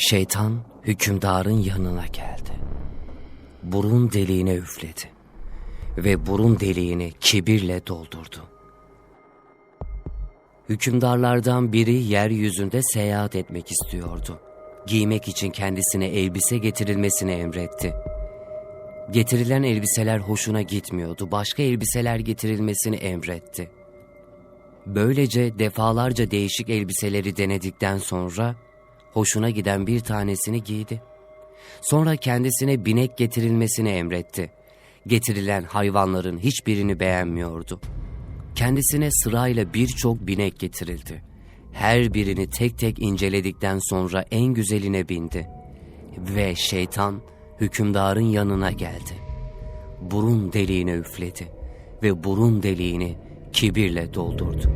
Şeytan hükümdarın yanına geldi. Burun deliğine üfledi ve burun deliğini kibirle doldurdu. Hükümdarlardan biri yeryüzünde seyahat etmek istiyordu. Giymek için kendisine elbise getirilmesini emretti. Getirilen elbiseler hoşuna gitmiyordu. Başka elbiseler getirilmesini emretti. Böylece defalarca değişik elbiseleri denedikten sonra hoşuna giden bir tanesini giydi. Sonra kendisine binek getirilmesini emretti. Getirilen hayvanların hiçbirini beğenmiyordu. Kendisine sırayla birçok binek getirildi. Her birini tek tek inceledikten sonra en güzeline bindi. Ve şeytan hükümdarın yanına geldi. Burun deliğine üfledi ve burun deliğini kibirle doldurdu.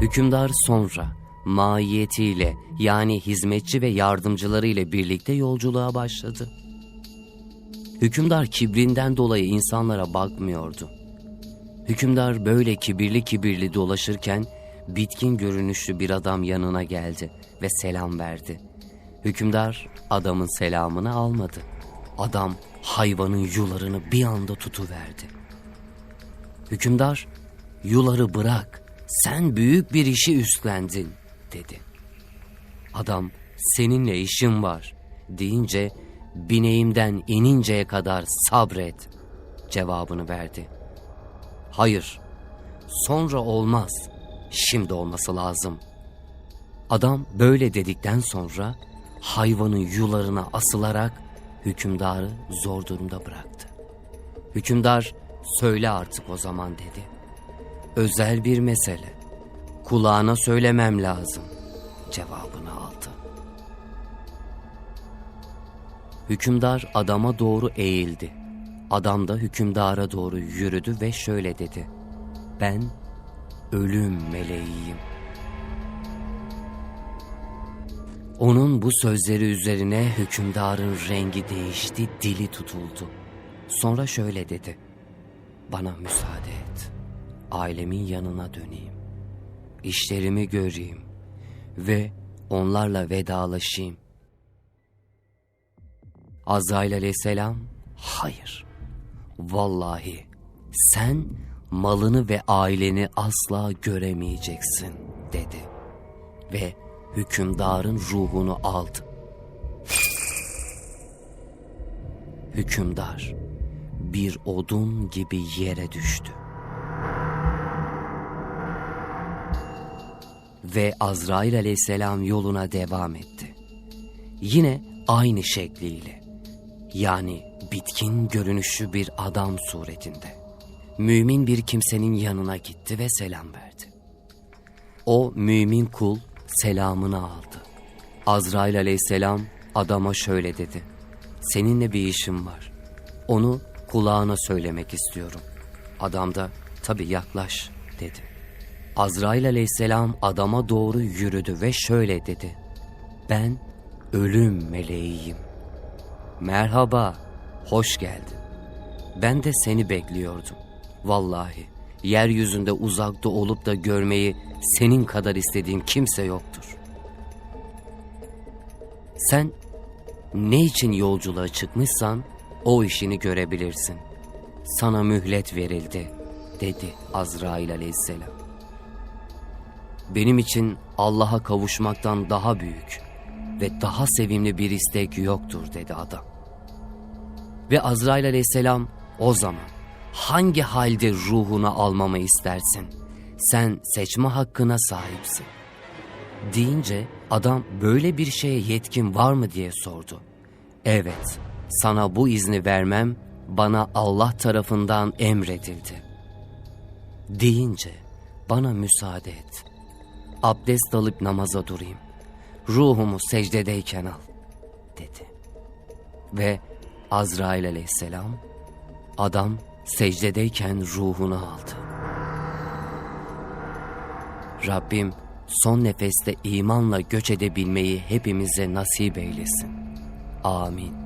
Hükümdar sonra maiyetiyle yani hizmetçi ve yardımcıları ile birlikte yolculuğa başladı. Hükümdar kibrinden dolayı insanlara bakmıyordu. Hükümdar böyle kibirli kibirli dolaşırken bitkin görünüşlü bir adam yanına geldi ve selam verdi. Hükümdar adamın selamını almadı. Adam hayvanın yularını bir anda tutuverdi. Hükümdar, yuları bırak, sen büyük bir işi üstlendin, dedi. Adam, seninle işim var, deyince, bineğimden ininceye kadar sabret, cevabını verdi. Hayır, sonra olmaz, şimdi olması lazım. Adam böyle dedikten sonra, hayvanın yularına asılarak, hükümdarı zor durumda bıraktı. Hükümdar, söyle artık o zaman dedi. Özel bir mesele. Kulağına söylemem lazım. Cevabını aldı. Hükümdar adama doğru eğildi. Adam da hükümdara doğru yürüdü ve şöyle dedi. Ben ölüm meleğiyim. Onun bu sözleri üzerine hükümdarın rengi değişti, dili tutuldu. Sonra şöyle dedi. Bana müsaade et. Ailemin yanına döneyim. İşlerimi göreyim ve onlarla vedalaşayım. Azrail aleyhisselam, hayır. Vallahi sen malını ve aileni asla göremeyeceksin dedi. Ve hükümdarın ruhunu aldı. Hükümdar bir odun gibi yere düştü. Ve Azrail aleyhisselam yoluna devam etti. Yine aynı şekliyle yani bitkin görünüşlü bir adam suretinde mümin bir kimsenin yanına gitti ve selam verdi. O mümin kul selamını aldı. Azrail aleyhisselam adama şöyle dedi. Seninle bir işim var. Onu kulağına söylemek istiyorum. Adam da tabi yaklaş dedi. Azrail aleyhisselam adama doğru yürüdü ve şöyle dedi. Ben ölüm meleğiyim. Merhaba, hoş geldin. Ben de seni bekliyordum. Vallahi yeryüzünde uzakta olup da görmeyi senin kadar istediğim kimse yoktur. Sen ne için yolculuğa çıkmışsan o işini görebilirsin. Sana mühlet verildi, dedi Azrail aleyhisselam. Benim için Allah'a kavuşmaktan daha büyük ve daha sevimli bir istek yoktur, dedi adam. Ve Azrail aleyhisselam o zaman hangi halde ruhunu almamı istersin? Sen seçme hakkına sahipsin. Deyince adam böyle bir şeye yetkin var mı diye sordu. Evet, sana bu izni vermem bana Allah tarafından emredildi. Deyince bana müsaade et. Abdest alıp namaza durayım. Ruhumu secdedeyken al, dedi. Ve Azrail aleyhisselam, adam secdedeyken ruhunu aldı. Rabbim son nefeste imanla göç edebilmeyi hepimize nasip eylesin. Amin.